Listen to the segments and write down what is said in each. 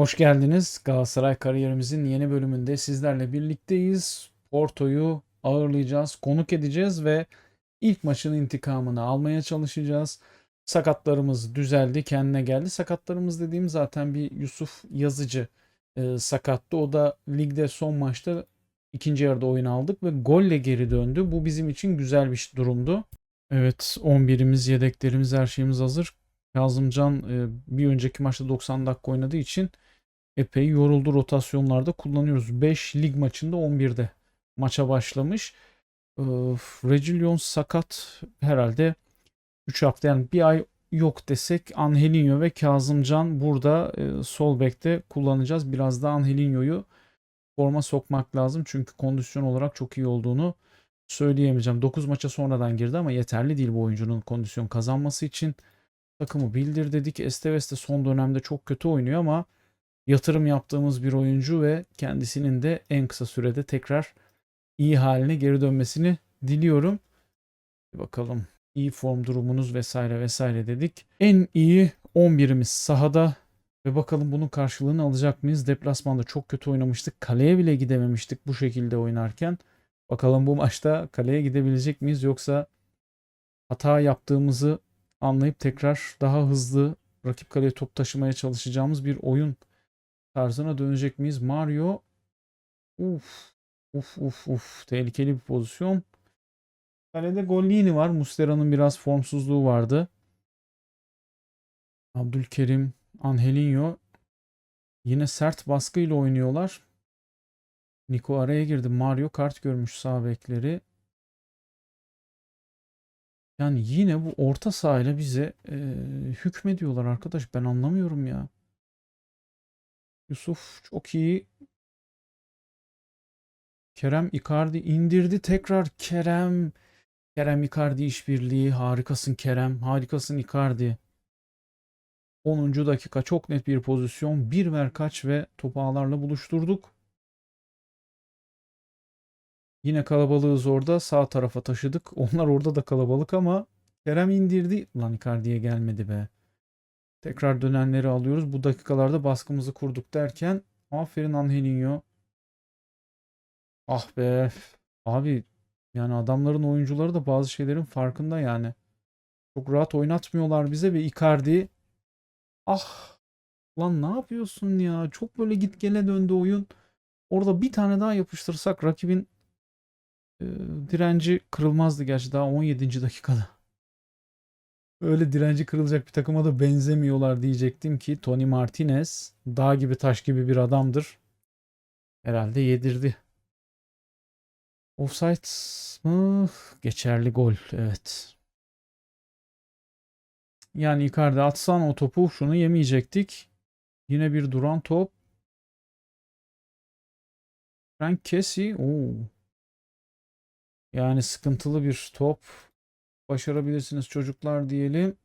Hoş geldiniz. Galatasaray kariyerimizin yeni bölümünde sizlerle birlikteyiz. Porto'yu ağırlayacağız, konuk edeceğiz ve ilk maçın intikamını almaya çalışacağız. Sakatlarımız düzeldi, kendine geldi. Sakatlarımız dediğim zaten bir Yusuf Yazıcı e, sakattı. O da ligde son maçta ikinci yarıda oyun aldık ve golle geri döndü. Bu bizim için güzel bir durumdu. Evet 11'imiz, yedeklerimiz, her şeyimiz hazır. Kazımcan e, bir önceki maçta 90 dakika oynadığı için epey yoruldu rotasyonlarda kullanıyoruz. 5 lig maçında 11'de maça başlamış. Ee, Reguilon sakat herhalde 3 hafta yani bir ay yok desek Angelinho ve Kazımcan burada e, sol bekte kullanacağız. Biraz da Angelinho'yu forma sokmak lazım. Çünkü kondisyon olarak çok iyi olduğunu söyleyemeyeceğim. 9 maça sonradan girdi ama yeterli değil bu oyuncunun kondisyon kazanması için. Takımı bildir dedik. Esteves de son dönemde çok kötü oynuyor ama yatırım yaptığımız bir oyuncu ve kendisinin de en kısa sürede tekrar iyi haline geri dönmesini diliyorum. Bakalım iyi form durumunuz vesaire vesaire dedik. En iyi 11'imiz sahada ve bakalım bunun karşılığını alacak mıyız? Deplasmanda çok kötü oynamıştık. Kaleye bile gidememiştik bu şekilde oynarken. Bakalım bu maçta kaleye gidebilecek miyiz yoksa hata yaptığımızı anlayıp tekrar daha hızlı rakip kaleye top taşımaya çalışacağımız bir oyun tarzına dönecek miyiz? Mario uf uf uf uf tehlikeli bir pozisyon. Kalede Gollini var. Muslera'nın biraz formsuzluğu vardı. Abdülkerim, Angelinho yine sert baskıyla oynuyorlar. Nico araya girdi. Mario kart görmüş sağ bekleri. Yani yine bu orta sahayla bize e, hükmediyorlar arkadaş. Ben anlamıyorum ya. Yusuf çok iyi. Kerem Icardi indirdi tekrar Kerem. Kerem Icardi işbirliği. Harikasın Kerem. Harikasın Icardi. 10. dakika çok net bir pozisyon. Bir ver kaç ve topu ağlarla buluşturduk. Yine kalabalığız orada. Sağ tarafa taşıdık. Onlar orada da kalabalık ama Kerem indirdi. Lan Icardi'ye gelmedi be. Tekrar dönenleri alıyoruz. Bu dakikalarda baskımızı kurduk derken aferin Angelinho. Ah be. Abi yani adamların oyuncuları da bazı şeylerin farkında yani. Çok rahat oynatmıyorlar bize ve Icardi ah lan ne yapıyorsun ya? Çok böyle git gele döndü oyun. Orada bir tane daha yapıştırsak rakibin e, direnci kırılmazdı gerçi daha 17. dakikada. Öyle direnci kırılacak bir takıma da benzemiyorlar diyecektim ki Tony Martinez dağ gibi taş gibi bir adamdır. Herhalde yedirdi. Offside mı? Geçerli gol. Evet. Yani Icardi atsan o topu şunu yemeyecektik. Yine bir duran top. Frank Kessie. Oo. Yani sıkıntılı bir top. Başarabilirsiniz çocuklar diyelim.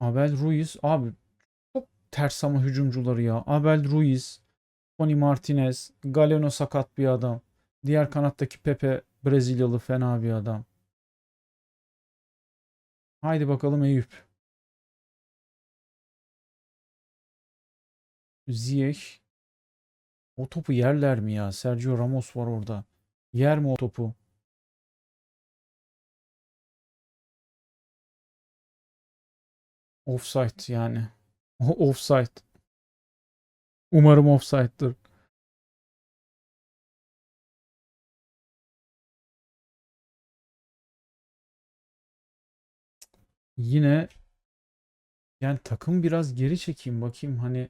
Abel Ruiz. Abi çok ters ama hücumcuları ya. Abel Ruiz. Tony Martinez. Galeno sakat bir adam. Diğer kanattaki Pepe Brezilyalı fena bir adam. Haydi bakalım Eyüp. Ziyech. O topu yerler mi ya? Sergio Ramos var orada. Yer mi o topu? Offside yani. Offside. Umarım offside'dır. Yine yani takım biraz geri çekeyim bakayım hani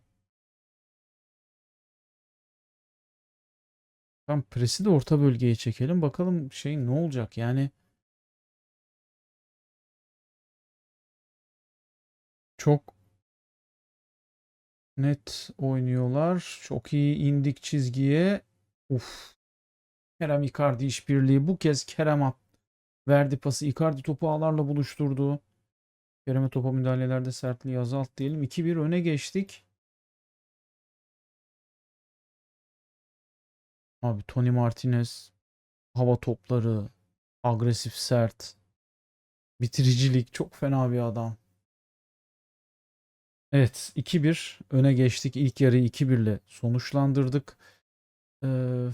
Tam presi de orta bölgeye çekelim. Bakalım şey ne olacak yani. Çok net oynuyorlar. Çok iyi indik çizgiye. Uf. Kerem Icardi işbirliği. Bu kez Kerem at verdi pası. Icardi topu ağlarla buluşturdu. Kerem'e topa müdahalelerde sertliği azalt diyelim. 2-1 öne geçtik. Abi Tony Martinez hava topları agresif sert bitiricilik çok fena bir adam. Evet 2-1 öne geçtik. İlk yarıyı 2-1 ile sonuçlandırdık. Ee,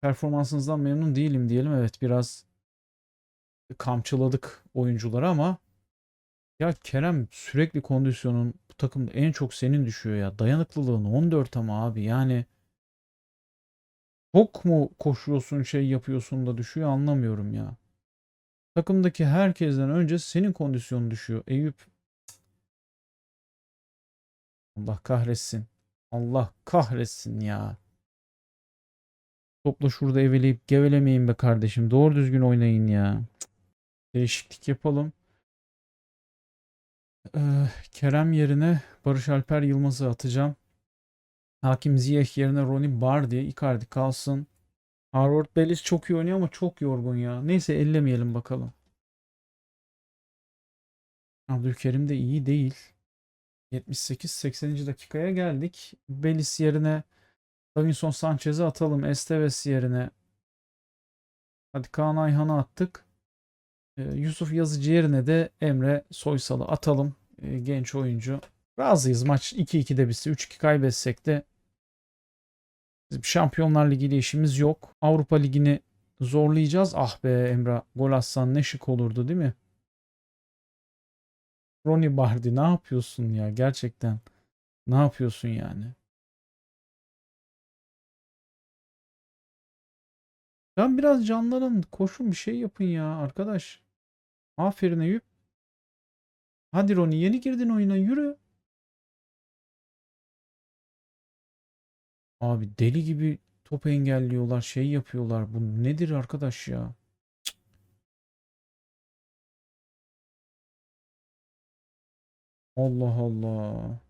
performansınızdan memnun değilim diyelim. Evet biraz kamçıladık oyuncuları ama ya Kerem sürekli kondisyonun bu takımda en çok senin düşüyor ya. Dayanıklılığın 14 ama abi yani çok mu koşuyorsun şey yapıyorsun da düşüyor anlamıyorum ya. Takımdaki herkesten önce senin kondisyonun düşüyor. Eyüp Allah kahretsin. Allah kahretsin ya. Topla şurada eveleyip gevelemeyin be kardeşim. Doğru düzgün oynayın ya. Değişiklik yapalım. Ee, Kerem yerine Barış Alper Yılmaz'ı atacağım. Hakim Ziyech yerine Ronnie Bardi. Icardi kalsın. Harvard Bellis çok iyi oynuyor ama çok yorgun ya. Neyse ellemeyelim bakalım. Abdülkerim de iyi değil. 78-80. dakikaya geldik. Bellis yerine Davinson Sanchez'i atalım. Esteves yerine hadi Kaan Ayhan'ı attık. Ee, Yusuf Yazıcı yerine de Emre Soysal'ı atalım. Ee, genç oyuncu. Razıyız maç 2-2'de bitse 3-2 kaybetsek de bizim Şampiyonlar Ligi ile işimiz yok. Avrupa Ligi'ni zorlayacağız. Ah be Emre gol atsan ne şık olurdu değil mi? Ronnie Bardi ne yapıyorsun ya gerçekten? Ne yapıyorsun yani? Ya biraz canlanın, koşun bir şey yapın ya arkadaş. Aferin Eyüp. Hadi Ronnie yeni girdin oyuna yürü. Abi deli gibi topu engelliyorlar, şey yapıyorlar. Bu nedir arkadaş ya? Allah Allah.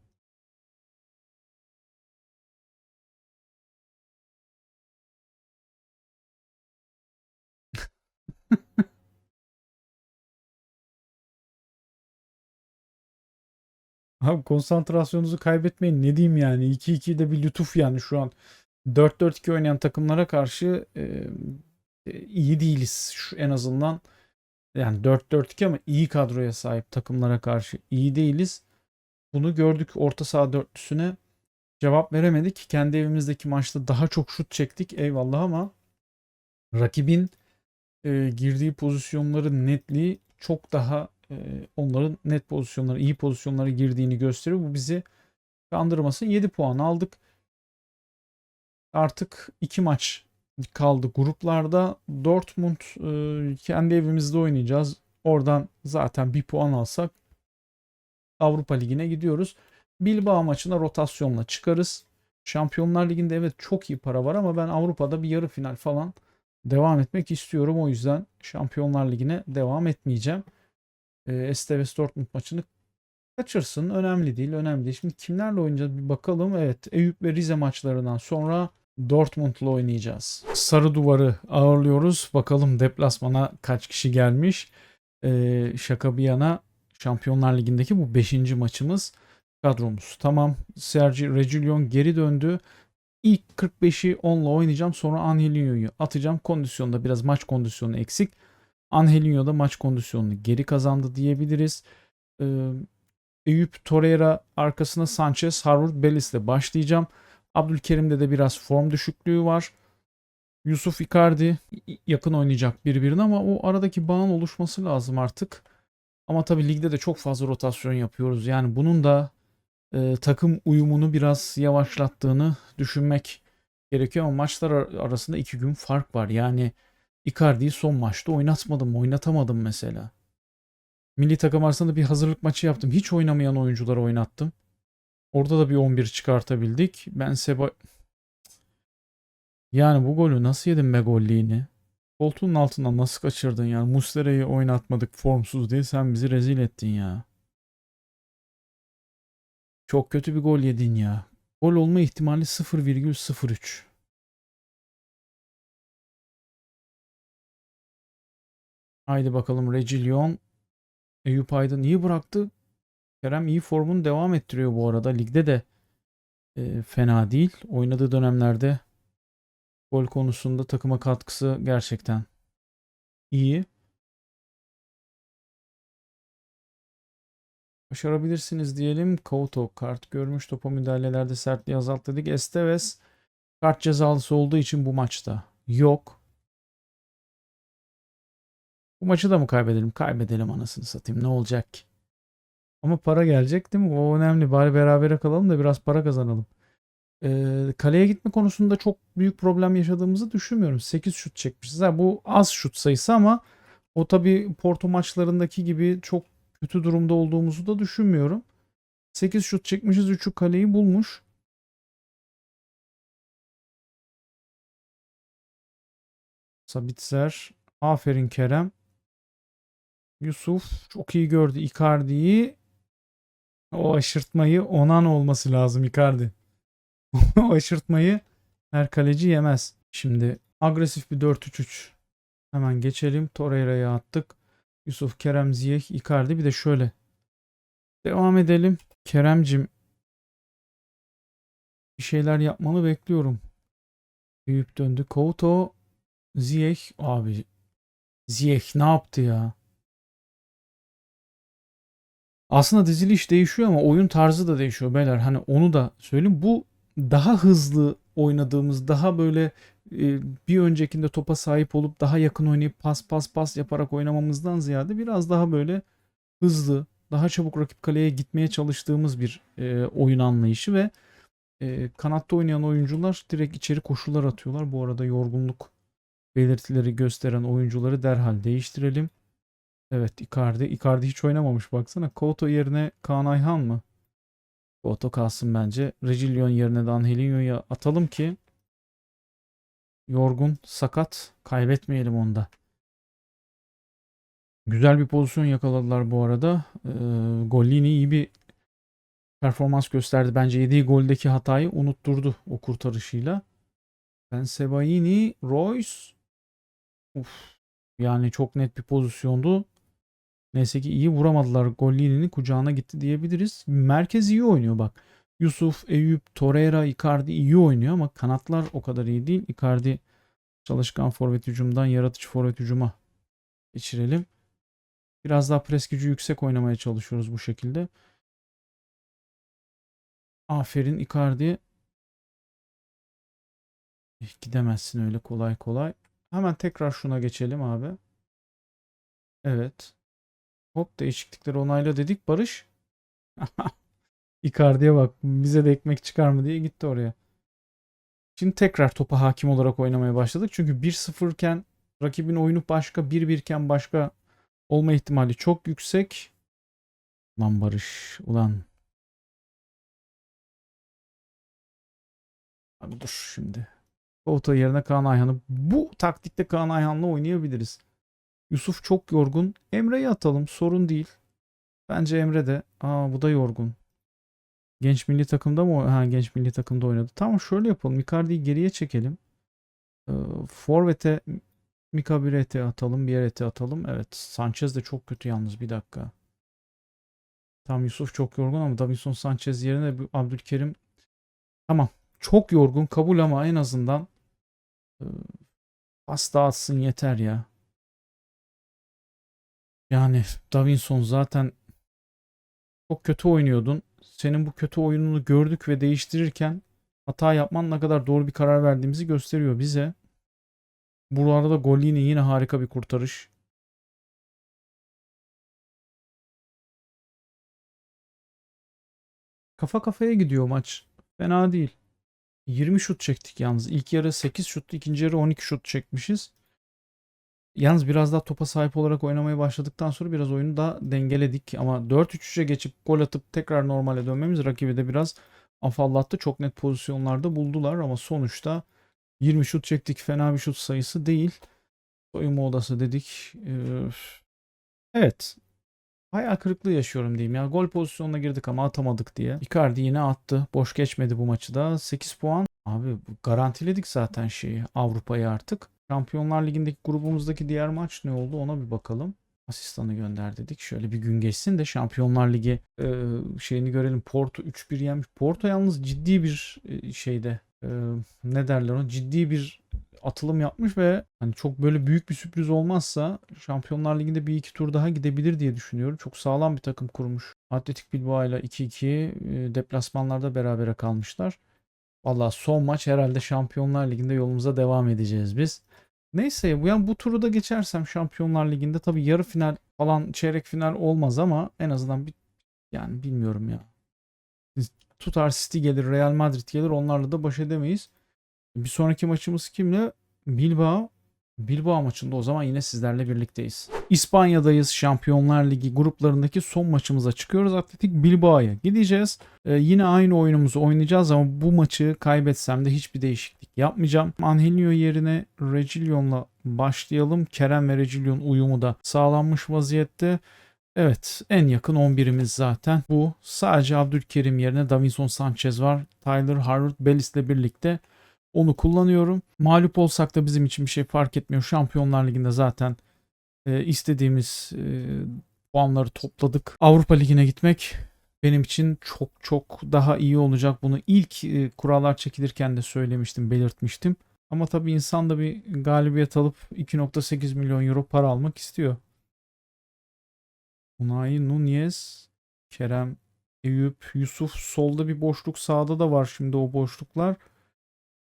Abi konsantrasyonunuzu kaybetmeyin. Ne diyeyim yani? 2-2 de bir lütuf yani şu an. 4-4-2 oynayan takımlara karşı e, iyi değiliz şu en azından. Yani 4-4-2 ama iyi kadroya sahip takımlara karşı iyi değiliz. Bunu gördük orta saha dörtlüsüne cevap veremedik. Kendi evimizdeki maçta daha çok şut çektik eyvallah ama rakibin e, girdiği pozisyonların netliği çok daha onların net pozisyonları, iyi pozisyonlara girdiğini gösteriyor. Bu bizi kandırmasın. 7 puan aldık. Artık 2 maç kaldı gruplarda. Dortmund e, kendi evimizde oynayacağız. Oradan zaten bir puan alsak Avrupa Ligi'ne gidiyoruz. Bilbao maçına rotasyonla çıkarız. Şampiyonlar Ligi'nde evet çok iyi para var ama ben Avrupa'da bir yarı final falan devam etmek istiyorum. O yüzden Şampiyonlar Ligi'ne devam etmeyeceğim. E, Esteves Dortmund maçını kaçırsın. Önemli değil. Önemli değil. Şimdi kimlerle oynayacağız bir bakalım. Evet Eyüp ve Rize maçlarından sonra Dortmund'la oynayacağız. Sarı duvarı ağırlıyoruz. Bakalım deplasmana kaç kişi gelmiş. Ee, şaka bir yana Şampiyonlar Ligi'ndeki bu 5. maçımız kadromuz. Tamam Sergi Reguilon geri döndü. İlk 45'i onunla oynayacağım. Sonra Angelinho'yu atacağım. Kondisyonda biraz maç kondisyonu eksik. Angelinho da maç kondisyonunu geri kazandı diyebiliriz. Ee, Eyüp Torreira arkasına Sanchez, Harvard Bellis ile başlayacağım. Abdülkerim'de de biraz form düşüklüğü var. Yusuf Icardi yakın oynayacak birbirine ama o aradaki bağın oluşması lazım artık. Ama tabii ligde de çok fazla rotasyon yapıyoruz. Yani bunun da e, takım uyumunu biraz yavaşlattığını düşünmek gerekiyor ama maçlar arasında iki gün fark var. Yani Icardi'yi son maçta oynatmadım, oynatamadım mesela. Milli takım arasında bir hazırlık maçı yaptım. Hiç oynamayan oyuncuları oynattım. Orada da bir 11 çıkartabildik. Ben Seba... Yani bu golü nasıl yedin be golliğini? Koltuğun altından nasıl kaçırdın ya? Muslera'yı oynatmadık formsuz diye sen bizi rezil ettin ya. Çok kötü bir gol yedin ya. Gol olma ihtimali 0,03. Haydi bakalım Regillion. Eyüp Aydın iyi bıraktı. Kerem iyi formunu devam ettiriyor bu arada. Ligde de e, fena değil. Oynadığı dönemlerde gol konusunda takıma katkısı gerçekten iyi. Başarabilirsiniz diyelim. Couto kart görmüş. Topa müdahalelerde sertliği azalt dedik. Esteves kart cezalısı olduğu için bu maçta yok. Bu maçı da mı kaybedelim? Kaybedelim anasını satayım. Ne olacak ki? Ama para gelecek değil mi? O önemli. Bari berabere kalalım da biraz para kazanalım. Ee, kaleye gitme konusunda çok büyük problem yaşadığımızı düşünmüyorum. 8 şut çekmişiz. Ha, bu az şut sayısı ama o tabii Porto maçlarındaki gibi çok kötü durumda olduğumuzu da düşünmüyorum. 8 şut çekmişiz. 3'ü kaleyi bulmuş. Sabitzer. Aferin Kerem. Yusuf çok iyi gördü Icardi'yi. O aşırtmayı Onan olması lazım Icardi. o aşırtmayı her kaleci yemez. Şimdi agresif bir 4-3-3. Hemen geçelim. Torreira'ya attık. Yusuf, Kerem, Ziyech, Icardi. Bir de şöyle. Devam edelim. Keremcim bir şeyler yapmanı bekliyorum. Büyük döndü. Couto, Ziyech. Abi Ziyech ne yaptı ya? Aslında diziliş değişiyor ama oyun tarzı da değişiyor beyler. Hani onu da söyleyeyim. Bu daha hızlı oynadığımız, daha böyle e, bir öncekinde topa sahip olup daha yakın oynayıp pas pas pas yaparak oynamamızdan ziyade biraz daha böyle hızlı, daha çabuk rakip kaleye gitmeye çalıştığımız bir e, oyun anlayışı ve e, kanatta oynayan oyuncular direkt içeri koşular atıyorlar. Bu arada yorgunluk belirtileri gösteren oyuncuları derhal değiştirelim. Evet Icardi. Icardi hiç oynamamış baksana. Couto yerine Kaan Ayhan mı? Couto kalsın bence. Regillion yerine de Angelinho'yu atalım ki yorgun, sakat kaybetmeyelim onda. Güzel bir pozisyon yakaladılar bu arada. Ee, Gollini iyi bir performans gösterdi. Bence yediği goldeki hatayı unutturdu o kurtarışıyla. Ben Sebaini, Royce. Uf. Yani çok net bir pozisyondu. Neyse ki iyi vuramadılar. Gollini'nin kucağına gitti diyebiliriz. Merkez iyi oynuyor bak. Yusuf, Eyüp, Torreira, Icardi iyi oynuyor ama kanatlar o kadar iyi değil. Icardi çalışkan forvet hücumdan yaratıcı forvet hücuma geçirelim. Biraz daha pres gücü yüksek oynamaya çalışıyoruz bu şekilde. Aferin Icardi. Gidemezsin öyle kolay kolay. Hemen tekrar şuna geçelim abi. Evet. Hop değişiklikleri onayla dedik Barış. Icardi'ye bak bize de ekmek çıkar mı diye gitti oraya. Şimdi tekrar topa hakim olarak oynamaya başladık. Çünkü 1-0 iken rakibin oyunu başka, 1-1 iken başka olma ihtimali çok yüksek. Ulan Barış, ulan. Abi dur şimdi. Kouta yerine Kaan Ayhan'ı. Bu taktikte Kaan Ayhan'la oynayabiliriz. Yusuf çok yorgun. Emre'yi atalım. Sorun değil. Bence Emre de. Aa bu da yorgun. Genç milli takımda mı? Ha genç milli takımda oynadı. Tamam şöyle yapalım. Icardi'yi geriye çekelim. Ee, Forvet'e Mika bir ete atalım. Bir ete atalım. Evet. Sanchez de çok kötü yalnız. Bir dakika. Tam Yusuf çok yorgun ama Davinson Sanchez yerine Abdülkerim tamam. Çok yorgun kabul ama en azından e, pas dağıtsın yeter ya. Yani Davinson zaten çok kötü oynuyordun. Senin bu kötü oyununu gördük ve değiştirirken hata yapman ne kadar doğru bir karar verdiğimizi gösteriyor bize. Bu arada Gollini yine harika bir kurtarış. Kafa kafaya gidiyor maç. Fena değil. 20 şut çektik yalnız. İlk yarı 8 şut, ikinci yarı 12 şut çekmişiz. Yalnız biraz daha topa sahip olarak oynamaya başladıktan sonra biraz oyunu da dengeledik. Ama 4-3-3'e geçip gol atıp tekrar normale dönmemiz rakibi de biraz afallattı. Çok net pozisyonlarda buldular ama sonuçta 20 şut çektik. Fena bir şut sayısı değil. Soyunma odası dedik. Evet. Hayal kırıklığı yaşıyorum diyeyim ya. Gol pozisyonuna girdik ama atamadık diye. Icardi yine attı. Boş geçmedi bu maçı da. 8 puan. Abi garantiledik zaten şeyi Avrupa'yı artık. Şampiyonlar Ligi'ndeki grubumuzdaki diğer maç ne oldu ona bir bakalım. Asistanı gönder dedik. Şöyle bir gün geçsin de Şampiyonlar Ligi e, şeyini görelim. Porto 3-1 yenmiş. Porto yalnız ciddi bir e, şeyde e, ne derler ona ciddi bir atılım yapmış ve hani çok böyle büyük bir sürpriz olmazsa Şampiyonlar Ligi'nde bir iki tur daha gidebilir diye düşünüyorum. Çok sağlam bir takım kurmuş. Atletik Bilbao ile 2-2 e, deplasmanlarda berabere kalmışlar. Valla son maç herhalde Şampiyonlar Ligi'nde yolumuza devam edeceğiz biz. Neyse yani bu turu da geçersem Şampiyonlar Ligi'nde tabii yarı final falan çeyrek final olmaz ama en azından bir yani bilmiyorum ya. Tutar City gelir, Real Madrid gelir onlarla da baş edemeyiz. Bir sonraki maçımız kimle? Bilbao. Bilbao maçında o zaman yine sizlerle birlikteyiz. İspanya'dayız. Şampiyonlar Ligi gruplarındaki son maçımıza çıkıyoruz. Atletik Bilbao'ya gideceğiz. Ee, yine aynı oyunumuzu oynayacağız ama bu maçı kaybetsem de hiçbir değişiklik yapmayacağım. Angelino yerine Regilion'la başlayalım. Kerem ve Regilion uyumu da sağlanmış vaziyette. Evet en yakın 11'imiz zaten bu. Sadece Abdülkerim yerine Davinson Sanchez var. Tyler Harvard Bellis ile birlikte onu kullanıyorum. Mağlup olsak da bizim için bir şey fark etmiyor. Şampiyonlar Ligi'nde zaten e, istediğimiz e, puanları topladık. Avrupa Ligi'ne gitmek benim için çok çok daha iyi olacak. Bunu ilk e, kurallar çekilirken de söylemiştim, belirtmiştim. Ama tabii insan da bir galibiyet alıp 2.8 milyon euro para almak istiyor. Unai Nunez, Kerem, Eyüp, Yusuf solda bir boşluk sağda da var şimdi o boşluklar.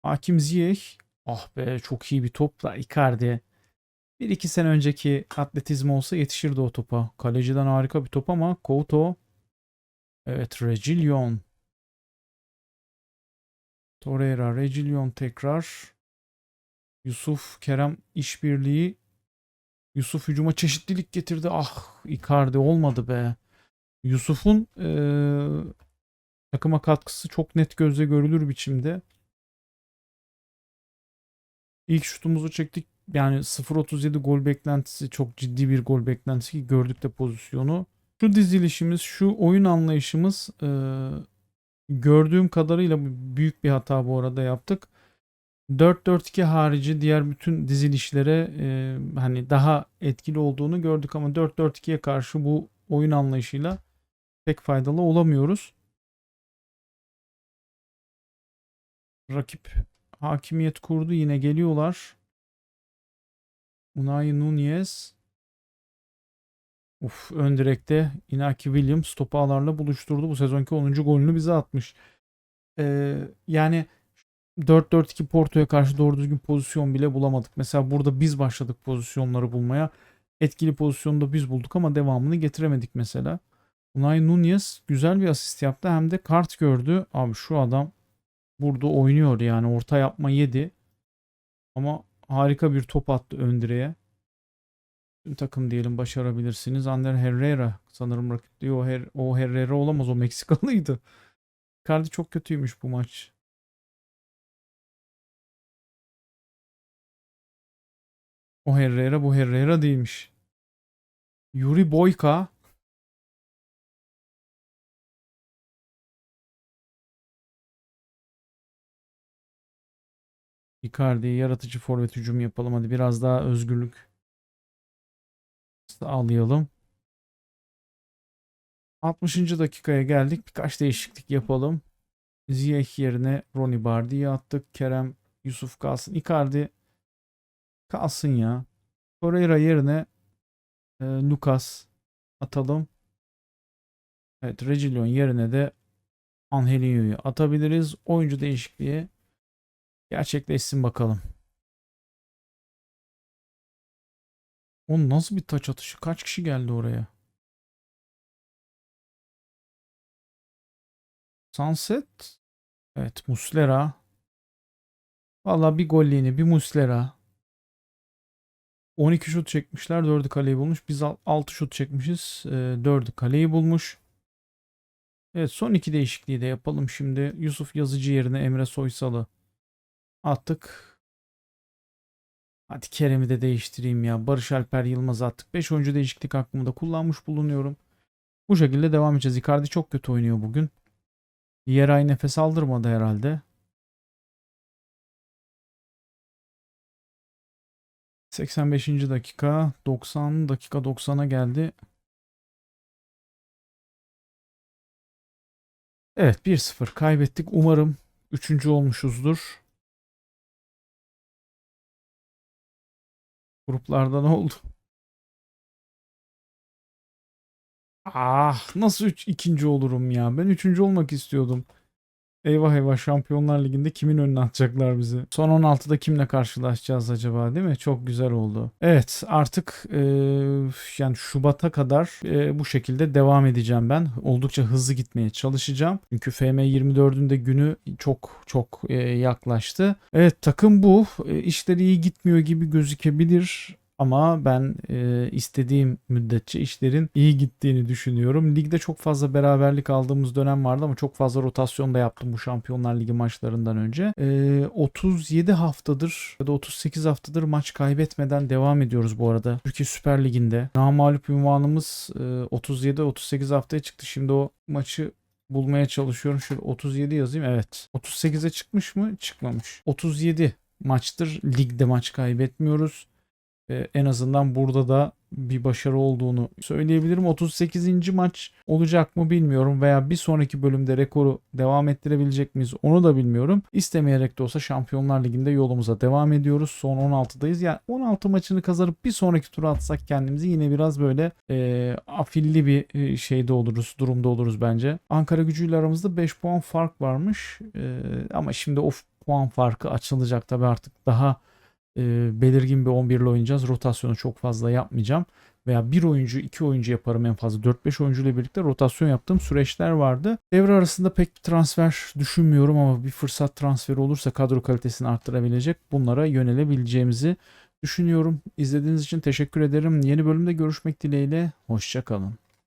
Hakim Ziyech. Ah be çok iyi bir topla Icardi. Bir iki sene önceki atletizm olsa yetişirdi o topa. Kaleciden harika bir top ama Couto. Evet Regillion. Torreira, Regillion tekrar. Yusuf, Kerem işbirliği. Yusuf hücuma çeşitlilik getirdi. Ah Icardi olmadı be. Yusuf'un eee, takıma katkısı çok net gözle görülür biçimde. İlk şutumuzu çektik. Yani 0.37 gol beklentisi çok ciddi bir gol beklentisi ki gördük de pozisyonu. Şu dizilişimiz, şu oyun anlayışımız e, gördüğüm kadarıyla büyük bir hata bu arada yaptık. 4-4-2 harici diğer bütün dizilişlere e, hani daha etkili olduğunu gördük ama 4-4-2'ye karşı bu oyun anlayışıyla pek faydalı olamıyoruz. Rakip hakimiyet kurdu. Yine geliyorlar. Unai Nunez. Uf, ön direkte Inaki Williams topu ağlarla buluşturdu. Bu sezonki 10. golünü bize atmış. Ee, yani 4-4-2 Porto'ya karşı doğru düzgün pozisyon bile bulamadık. Mesela burada biz başladık pozisyonları bulmaya. Etkili pozisyonu da biz bulduk ama devamını getiremedik mesela. Unai Nunez güzel bir asist yaptı hem de kart gördü. Abi şu adam burada oynuyor yani orta yapma yedi. Ama harika bir top attı ön direğe. Tüm takım diyelim başarabilirsiniz. Ander Herrera sanırım rakip diyor. O, Her o Herrera olamaz o Meksikalıydı. Icardi çok kötüymüş bu maç. O Herrera bu Herrera değilmiş. Yuri Boyka Icardi'ye yaratıcı forvet hücum yapalım. Hadi biraz daha özgürlük sağlayalım. 60. dakikaya geldik. Birkaç değişiklik yapalım. Ziyech yerine Ronnie Bardi'yi attık. Kerem Yusuf kalsın. Icardi kalsın ya. Torreira yerine e, Lucas atalım. Evet Regilon yerine de Angelinho'yu atabiliriz. Oyuncu değişikliği gerçekleşsin bakalım. O nasıl bir taç atışı? Kaç kişi geldi oraya? Sunset. Evet Muslera. Valla bir golliğini bir Muslera. 12 şut çekmişler. 4'ü kaleyi bulmuş. Biz 6 şut çekmişiz. 4'ü kaleyi bulmuş. Evet son iki değişikliği de yapalım şimdi. Yusuf Yazıcı yerine Emre Soysal'ı attık. Hadi Kerem'i de değiştireyim ya. Barış Alper Yılmaz attık. 5 oyuncu değişiklik hakkımı da kullanmış bulunuyorum. Bu şekilde devam edeceğiz. Icardi çok kötü oynuyor bugün. Yeray nefes aldırmadı herhalde. 85. dakika 90 dakika 90'a geldi. Evet 1-0 kaybettik. Umarım 3. olmuşuzdur. Gruplarda ne oldu? Ah nasıl üç, ikinci olurum ya? Ben üçüncü olmak istiyordum. Eyvah eyvah Şampiyonlar Ligi'nde kimin önüne atacaklar bizi? Son 16'da kimle karşılaşacağız acaba değil mi? Çok güzel oldu. Evet artık e, yani Şubat'a kadar e, bu şekilde devam edeceğim ben. Oldukça hızlı gitmeye çalışacağım. Çünkü FM 24'ün de günü çok çok e, yaklaştı. Evet takım bu. E, işleri iyi gitmiyor gibi gözükebilir. Ama ben e, istediğim müddetçe işlerin iyi gittiğini düşünüyorum. Ligde çok fazla beraberlik aldığımız dönem vardı ama çok fazla rotasyon da yaptım bu Şampiyonlar Ligi maçlarından önce. E, 37 haftadır ya da 38 haftadır maç kaybetmeden devam ediyoruz bu arada. Türkiye Süper Ligi'nde. Namalup ünvanımız e, 37-38 haftaya çıktı. Şimdi o maçı bulmaya çalışıyorum. Şöyle 37 yazayım. Evet. 38'e çıkmış mı? Çıkmamış. 37 maçtır ligde maç kaybetmiyoruz. En azından burada da bir başarı olduğunu söyleyebilirim. 38. maç olacak mı bilmiyorum veya bir sonraki bölümde rekoru devam ettirebilecek miyiz onu da bilmiyorum. İstemeyerek de olsa Şampiyonlar Ligi'nde yolumuza devam ediyoruz. Son 16'dayız. Yani 16 maçını kazanıp bir sonraki tura atsak kendimizi yine biraz böyle e, afilli bir e, şeyde oluruz, durumda oluruz bence. Ankara gücüyle aramızda 5 puan fark varmış. E, ama şimdi o puan farkı açılacak tabii artık daha e, belirgin bir 11 ile oynayacağız. Rotasyonu çok fazla yapmayacağım. Veya bir oyuncu, iki oyuncu yaparım en fazla. 4-5 oyuncu ile birlikte rotasyon yaptığım süreçler vardı. Devre arasında pek bir transfer düşünmüyorum ama bir fırsat transferi olursa kadro kalitesini arttırabilecek bunlara yönelebileceğimizi düşünüyorum. İzlediğiniz için teşekkür ederim. Yeni bölümde görüşmek dileğiyle. Hoşçakalın.